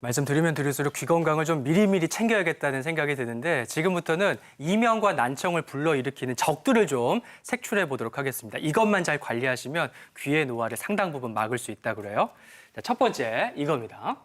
말씀드리면 드릴수록 귀 건강을 좀 미리미리 챙겨야겠다는 생각이 드는데 지금부터는 이명과 난청을 불러일으키는 적들을 좀 색출해 보도록 하겠습니다. 이것만 잘 관리하시면 귀의 노화를 상당 부분 막을 수 있다 그래요. 자, 첫 번째 이겁니다.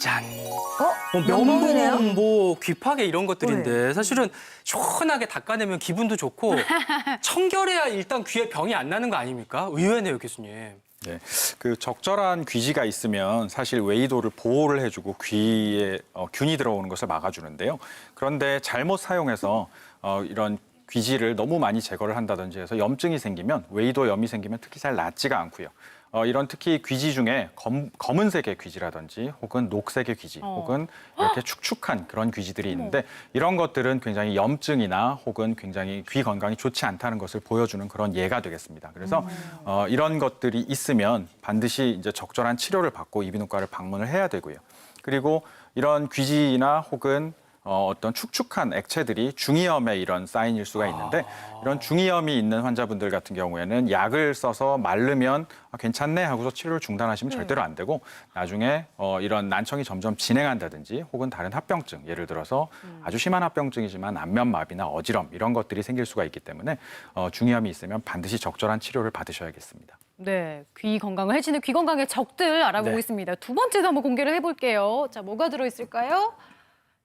짠. 어? 뭐 면봉이네요? 면봉, 뭐 귀파개 이런 것들인데 사실은 시원하게 닦아내면 기분도 좋고 청결해야 일단 귀에 병이 안 나는 거 아닙니까? 의외네요, 교수님. 네, 그 적절한 귀지가 있으면 사실 웨이도를 보호를 해주고 귀에 어, 균이 들어오는 것을 막아주는데요. 그런데 잘못 사용해서 어, 이런 귀지를 너무 많이 제거를 한다든지 해서 염증이 생기면 웨이도 염이 생기면 특히 잘 낫지가 않고요. 어, 이런 특히 귀지 중에 검, 검은색의 귀지라든지 혹은 녹색의 귀지 혹은 이렇게 축축한 그런 귀지들이 있는데 이런 것들은 굉장히 염증이나 혹은 굉장히 귀 건강이 좋지 않다는 것을 보여주는 그런 예가 되겠습니다. 그래서 어, 이런 것들이 있으면 반드시 이제 적절한 치료를 받고 이비인후과를 방문을 해야 되고요. 그리고 이런 귀지나 혹은 어, 어떤 축축한 액체들이 중이염의 이런 사인일 수가 있는데 이런 중이염이 있는 환자분들 같은 경우에는 약을 써서 마르면 아, 괜찮네 하고서 치료를 중단하시면 절대로 안 되고 나중에 어, 이런 난청이 점점 진행한다든지 혹은 다른 합병증 예를 들어서 아주 심한 합병증이지만 안면 마비나 어지럼 이런 것들이 생길 수가 있기 때문에 어, 중이염이 있으면 반드시 적절한 치료를 받으셔야겠습니다. 네, 귀 건강을 해치는 귀 건강의 적들 알아보고 네. 있습니다. 두 번째도 한번 공개를 해볼게요. 자, 뭐가 들어있을까요?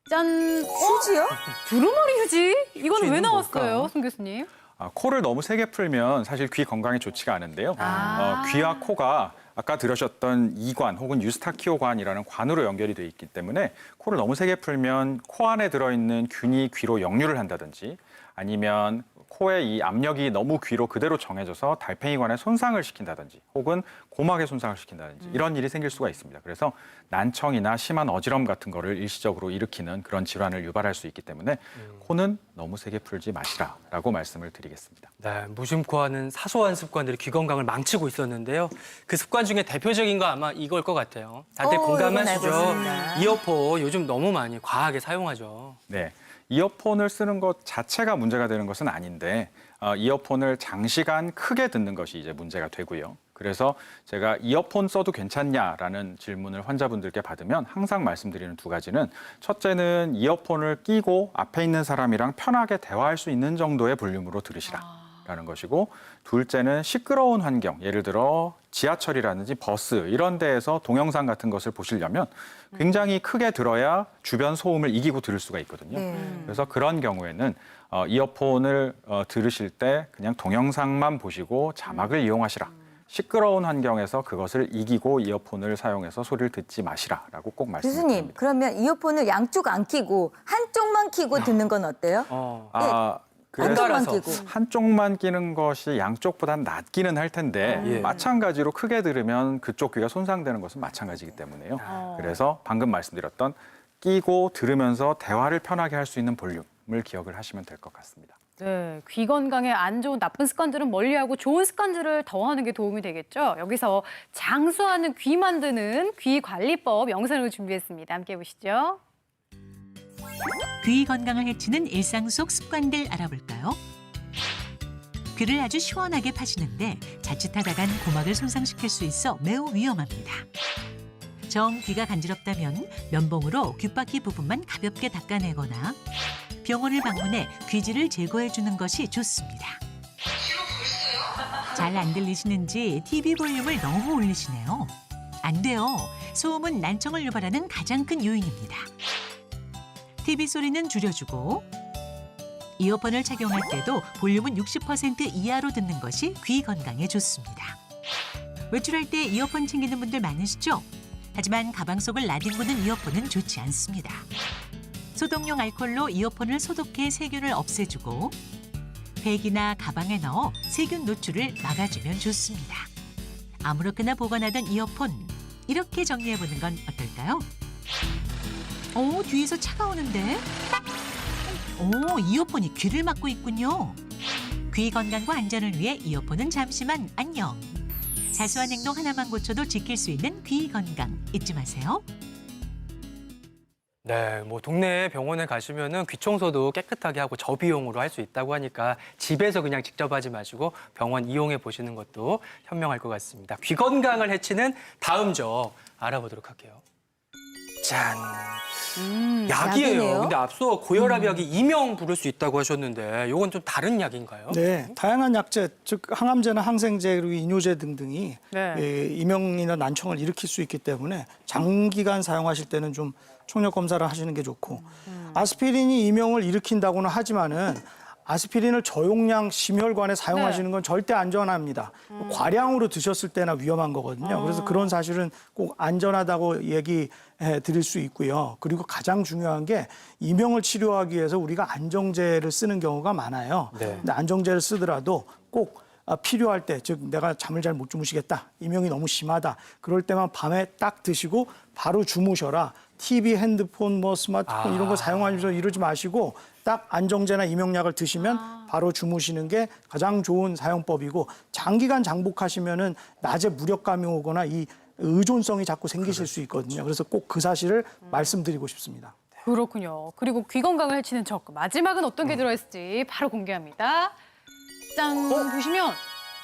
짠! 휴지요? 두루마리 휴지? 이거는 왜 나왔어요? 손 교수님? 아, 코를 너무 세게 풀면 사실 귀 건강에 좋지가 않은데요. 아. 어, 귀와 코가 아까 들으셨던 이관 혹은 유스타키오관이라는 관으로 연결이 돼 있기 때문에 코를 너무 세게 풀면 코 안에 들어있는 균이 귀로 역류를 한다든지 아니면 코의 이 압력이 너무 귀로 그대로 정해져서 달팽이관에 손상을 시킨다든지 혹은 고막에 손상을 시킨다든지 이런 일이 생길 수가 있습니다. 그래서 난청이나 심한 어지럼 같은 거를 일시적으로 일으키는 그런 질환을 유발할 수 있기 때문에 코는 너무 세게 풀지 마시라라고 말씀을 드리겠습니다. 네, 무심코 하는 사소한 습관들이 귀 건강을 망치고 있었는데요. 그 습관 중에 대표적인 거 아마 이걸 것 같아요. 다들 어, 공감하시죠? 이어폰 요즘 너무 많이 과하게 사용하죠. 네. 이어폰을 쓰는 것 자체가 문제가 되는 것은 아닌데 어, 이어폰을 장시간 크게 듣는 것이 이제 문제가 되고요. 그래서 제가 이어폰 써도 괜찮냐라는 질문을 환자분들께 받으면 항상 말씀드리는 두 가지는 첫째는 이어폰을 끼고 앞에 있는 사람이랑 편하게 대화할 수 있는 정도의 볼륨으로 들으시라. 라는 것이고 둘째는 시끄러운 환경 예를 들어 지하철이라든지 버스 이런 데에서 동영상 같은 것을 보시려면 굉장히 크게 들어야 주변 소음을 이기고 들을 수가 있거든요. 네. 그래서 그런 경우에는 어, 이어폰을 어, 들으실 때 그냥 동영상만 보시고 자막을 이용하시라. 시끄러운 환경에서 그것을 이기고 이어폰을 사용해서 소리를 듣지 마시라라고 꼭 교수님, 말씀드립니다. 그러면 이어폰을 양쪽 안 끼고 한쪽만 끼고 듣는 건 어때요? 어. 아, 그래서 한쪽만. 끼고. 한쪽만 끼는 것이 양쪽보단 낫기는 할 텐데 예. 마찬가지로 크게 들으면 그쪽 귀가 손상되는 것은 마찬가지이기 때문에요. 어. 그래서 방금 말씀드렸던 끼고 들으면서 대화를 편하게 할 수 있는 볼륨을 기억을 하시면 될 것 같습니다. 네, 귀 건강에 안 좋은 나쁜 습관들은 멀리하고 좋은 습관들을 더하는 게 도움이 되겠죠. 여기서 장수하는 귀 만드는 귀 관리법 영상을 준비했습니다. 함께 보시죠. 귀 건강을 해치는 일상 속 습관들 알아볼까요? 귀를 아주 시원하게 파시는데 자칫하다간 고막을 손상시킬 수 있어 매우 위험합니다. 정 귀가 간지럽다면 면봉으로 귓바퀴 부분만 가볍게 닦아내거나 병원을 방문해 귀지를 제거해 주는 것이 좋습니다. 잘 안 들리시는지 TV 볼륨을 너무 올리시네요. 안 돼요. 소음은 난청을 유발하는 가장 큰 요인입니다. TV 소리는 줄여주고 이어폰을 착용할 때도 볼륨은 60% 이하로 듣는 것이 귀 건강에 좋습니다. 외출할 때 이어폰 챙기는 분들 많으시죠? 하지만 가방 속을 나뒹구는 이어폰은 좋지 않습니다. 소독용 알콜로 이어폰을 소독해 세균을 없애주고 백이나 가방에 넣어 세균 노출을 막아주면 좋습니다. 아무렇게나 보관하던 이어폰 이렇게 정리해보는 건 어떨까요? 오, 뒤에서 차가 오는데? 오, 이어폰이 귀를 막고 있군요. 귀 건강과 안전을 위해 이어폰은 잠시만 안녕. 사소한 행동 하나만 고쳐도 지킬 수 있는 귀 건강 잊지 마세요. 네, 뭐 동네 병원에 가시면은 귀 청소도 깨끗하게 하고 저비용으로 할 수 있다고 하니까 집에서 그냥 직접 하지 마시고 병원 이용해 보시는 것도 현명할 것 같습니다. 귀 건강을 해치는 다음 적 알아보도록 할게요. 짠. 음, 약이에요. 약이네요? 근데 앞서 고혈압 약이 이명 부를 수 있다고 하셨는데 이건 좀 다른 약인가요? 네, 다양한 약제, 즉 항암제나 항생제 그리고 이뇨제 등등이 네. 예, 이명이나 난청을 일으킬 수 있기 때문에 장기간 사용하실 때는 좀 총력 검사를 하시는 게 좋고 아스피린이 이명을 일으킨다고는 하지만은 아스피린을 저용량 심혈관에 사용하시는 건 절대 안전합니다. 과량으로 드셨을 때나 위험한 거거든요. 그래서 그런 사실은 꼭 안전하다고 얘기해 드릴 수 있고요. 그리고 가장 중요한 게 이명을 치료하기 위해서 우리가 안정제를 쓰는 경우가 많아요. 네. 근데 안정제를 쓰더라도 꼭 아, 필요할 때, 즉 내가 잠을 잘 못 주무시겠다, 이명이 너무 심하다, 그럴 때만 밤에 딱 드시고 바로 주무셔라. TV, 핸드폰, 뭐 스마트폰 이런 거 사용하면서 이러지 마시고 딱 안정제나 이명약을 드시면 바로 주무시는 게 가장 좋은 사용법이고 장기간 장복하시면은 낮에 무력감이 오거나 이 의존성이 자꾸 생기실 수 있거든요. 그래서 꼭 그 사실을 말씀드리고 싶습니다. 그렇군요. 그리고 귀 건강을 해치는 적 마지막은 어떤 게 들어있을지 바로 공개합니다. 짠 보시면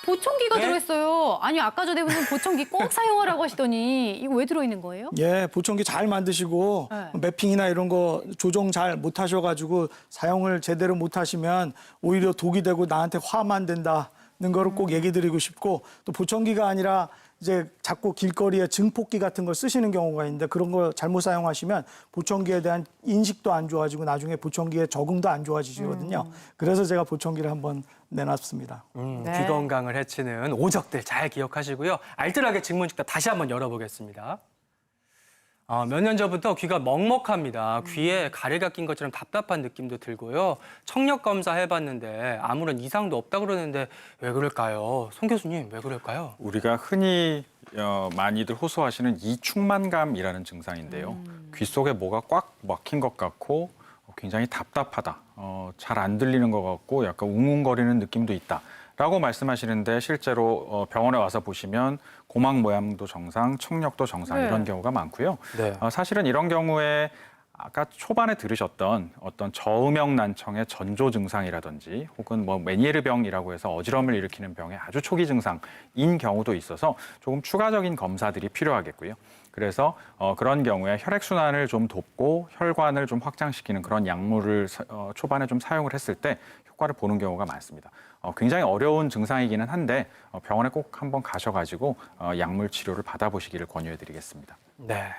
보청기가 네? 들어있어요. 아니 아까 전에 무슨 보청기 꼭 사용하라고 하시더니 이거 왜 들어있는 거예요? 예, 보청기 잘 만드시고 네. 매핑이나 이런 거 조정 잘 못 하셔가지고 사용을 제대로 못 하시면 오히려 독이 되고 나한테 화만 된다는 거를 꼭 얘기 드리고 싶고 또 보청기가 아니라 이제 자꾸 길거리에 증폭기 같은 걸 쓰시는 경우가 있는데 그런 거 잘못 사용하시면 보청기에 대한 인식도 안 좋아지고 나중에 보청기의 적응도 안 좋아지시거든요. 그래서 제가 보청기를 한번 내놨습니다. 음, 네. 귀 건강을 해치는 오적들 잘 기억하시고요. 알뜰하게 직문직답 다시 한번 열어보겠습니다. 어, 몇년 전부터 귀가 먹먹합니다. 귀에 가래가 낀 것처럼 답답한 느낌도 들고요. 청력 검사 해봤는데 아무런 이상도 없다 그러는데 왜 그럴까요? 송 교수님 왜 그럴까요? 우리가 흔히 어, 많이들 호소하시는 이충만감이라는 증상인데요. 귀 속에 뭐가 꽉 막힌 것 같고 어, 굉장히 답답하다. 어, 잘 안 들리는 것 같고 약간 웅웅거리는 느낌도 있다. 라고 말씀하시는데 실제로 어, 병원에 와서 보시면 고막 모양도 정상, 청력도 정상 네. 이런 경우가 많고요. 네. 어, 사실은 이런 경우에 아까 초반에 들으셨던 어떤 저음역 난청의 전조 증상이라든지 혹은 뭐 메니에르 병이라고 해서 어지럼을 일으키는 병의 아주 초기 증상인 경우도 있어서 조금 추가적인 검사들이 필요하겠고요. 그래서 어, 그런 경우에 혈액 순환을 좀 돕고 혈관을 좀 확장시키는 그런 약물을 사- 어, 초반에 좀 사용을 했을 때 효과를 보는 경우가 많습니다. 어, 굉장히 어려운 증상이기는 한데 어, 병원에 꼭 한번 가셔가지고 어, 약물 치료를 받아보시기를 권유해드리겠습니다. 네.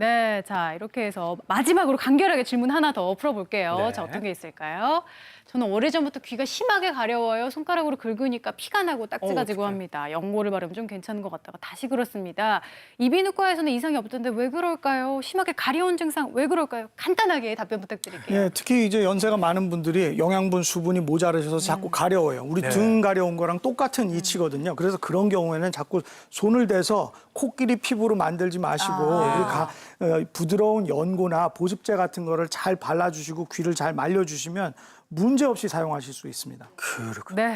네, 자 이렇게 해서 마지막으로 간결하게 질문 하나 더 풀어볼게요. 네. 자 어떤 게 있을까요? 저는 오래전부터 귀가 심하게 가려워요. 손가락으로 긁으니까 피가 나고 딱지가 어, 지고 어떡해. 합니다. 연고를 바르면 좀 괜찮은 것 같다가 다시 그렇습니다. 이비인후과에서는 이상이 없던데 왜 그럴까요? 심하게 가려운 증상 왜 그럴까요? 간단하게 답변 부탁드릴게요. 예, 특히 이제 연세가 많은 분들이 영양분 수분이 모자라셔서 자꾸 가려워요. 우리 네. 등 가려운 거랑 똑같은 이치거든요. 그래서 그런 경우에는 자꾸 손을 대서 코끼리 피부로 만들지 마시고 우리 가- 어, 부드러운 연고나 보습제 같은 거를 잘 발라주시고 귀를 잘 말려주시면 문제 없이 사용하실 수 있습니다. 그렇군요. 네.